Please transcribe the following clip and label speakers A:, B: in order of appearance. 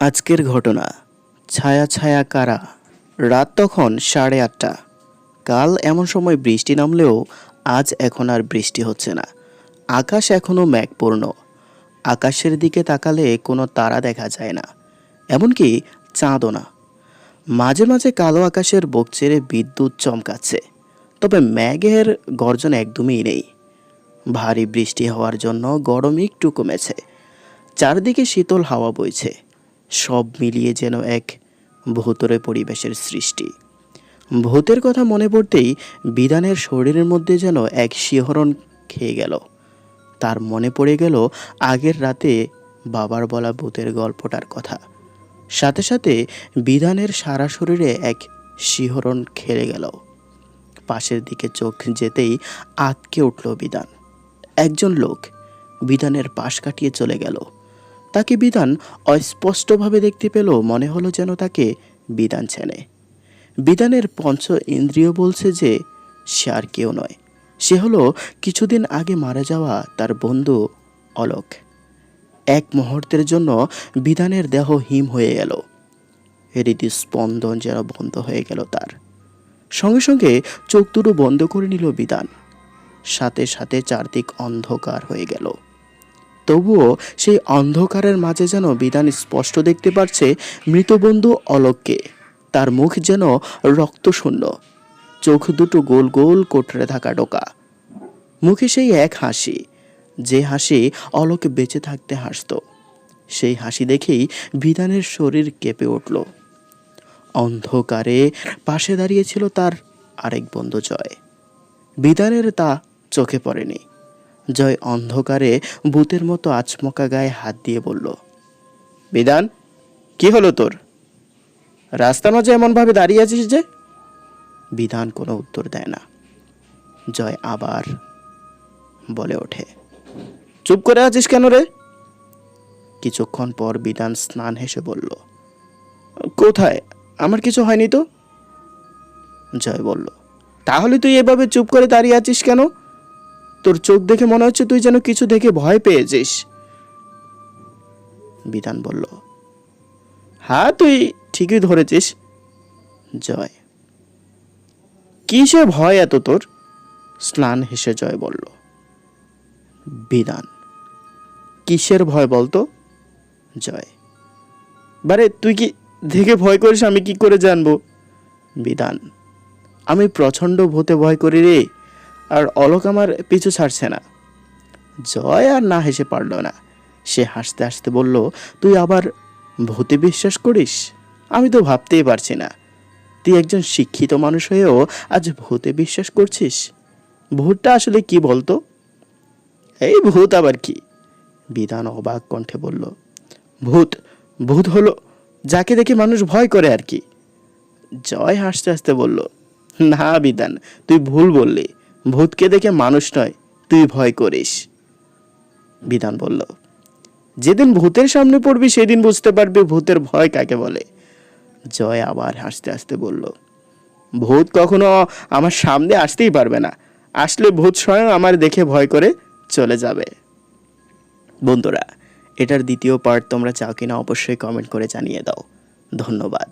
A: আজকের ঘটনা, ছায়া ছায়া কারা? রাত তখন সাড়ে আটটা। কাল এমন সময় বৃষ্টি নামলেও আজ এখন আর বৃষ্টি হচ্ছে না। আকাশ এখনও মেঘপূর্ণ। আকাশের দিকে তাকালে কোনো তারা দেখা যায় না। এমনকি চাঁদও না। মাঝে মাঝে কালো আকাশের বুক ছেড়ে বিদ্যুৎ চমকাচ্ছে। তবে ম্যাগের গর্জন একদমই নেই। ভারী বৃষ্টি হওয়ার জন্য গরম একটু কমেছে। চারদিকে শীতল হাওয়া বইছে। সব মিলিয়ে যেন এক ভূতরে পরিবেশের সৃষ্টি। ভূতের কথা মনে পড়তেই বিধানের শরীরের মধ্যে যেন এক শিহরণ খেয়ে গেল। তার মনে পড়ে গেল আগের রাতে বাবার বলা ভূতের গল্পটার কথা। সাথে সাথে বিধানের সারা শরীরে এক শিহরণ খেলে গেল। পাশের দিকে চোখ যেতেই আতকে উঠল বিধান। একজন লোক বিধানের পাশ কাটিয়ে চলে গেল। তাকে বিধান অস্পষ্টভাবে দেখতে পেল, মনে হলো যেন তাকে বিধান চেনে। বিধানের পঞ্চ ইন্দ্রিয় বলছে যে, সে আর কেউ নয়। সে হলো কিছুদিন আগে মারা যাওয়া তার বন্ধু অলোক। এক মুহূর্তের জন্য বিধানের দেহ হিম হয়ে গেল। হৃদয় স্পন্দন যেন বন্ধ হয়ে গেল তার। সঙ্গে সঙ্গে চোখ দুটো বন্ধ করে নিল বিধান। সাথে সাথে চারদিক অন্ধকার হয়ে গেল। তবুও সেই অন্ধকারের মাঝে যেন বিধান স্পষ্ট দেখতে পারছে মৃতবন্ধু অলোককে তার মুখ যেন রক্তশূন্য। চোখ দুটো গোল গোল কোটরে থাকা ডোকা। মুখে সেই এক হাসি। যে হাসি অলোক বেঁচে থাকতে হাসত। সেই হাসি দেখেই বিধানের শরীর কেঁপে উঠল। অন্ধকারে পাশে দাঁড়িয়েছিল তার আরেক বন্ধু জয় বিধানের তা চোখে পড়েনি। জয় অন্ধকারে ভূতের মতো আচমকা গায়ে হাত দিয়ে বলল, বিধান, কি হলো তোর? রাস্তার মাঝে এমনভাবে দাঁড়িয়ে আছিস যে? বিধান কোনো উত্তর দেয় না। জয় আবার বলে ওঠে, চুপ করে আছিস কেন রে? কিছুক্ষণ পর বিধান স্নান হেসে বলল, কোথায়? আমার কিছু হয়নি তো? জয় বলল, তাহলে তুই এভাবে চুপ করে দাঁড়িয়ে আছিস কেন? তোর চোখ দেখে মনে হচ্ছে তুই যেন কিছু দেখে ভয় পেয়েছিস। বিধান বলল হ্যাঁ তুই ঠিকই ধরেছিস। জয়। কিসে ভয় এত তোর? স্নান হেসে জয় বলল, বিধান, কিসের ভয় বলতো? জয়, বারে, তুই কি দেখে ভয় করিস? আমি কি করে জানব? বিধান, আমি প্রচণ্ড ভূতে ভয় করি রে। আর অলোক আমার পিছু ছাড়ছে না। জয় আর না হেসে পারল না। সে হাসতে হাসতে বলল, তুই আবার ভূতে বিশ্বাস করিস? আমি তো ভাবতেই পারছি না। তুই একজন শিক্ষিত মানুষ হয়েও আজ ভূতে বিশ্বাস করছিস? ভূতটা আসলে কি বলতো? এই ভূত আবার কি? বিধান অবাক কণ্ঠে বলল, ভূত ভূত হলো যাকে দেখে মানুষ ভয় করে আর কি। জয় হাসতে হাসতে বলল, না বিধান, তুই ভুল বললি। ভূতকে দেখে মানুষ নয়, তুই ভয় করিস। বিধান বলল, যেদিন ভূতের সামনে পড়বি, সেদিন বুঝতে পারবি ভূতের ভয় কাকে বলে। জয় আবার হাসতে হাসতে বলল, ভূত কখনো আমার সামনে আসতেই পারবে না। আসলে ভূত স্বয়ং আমার দেখে ভয় করে চলে যাবে। বন্ধুরা, এটার দ্বিতীয় পার্ট তোমরা চাও কিনা অবশ্যই কমেন্ট করে জানিয়ে দাও। ধন্যবাদ।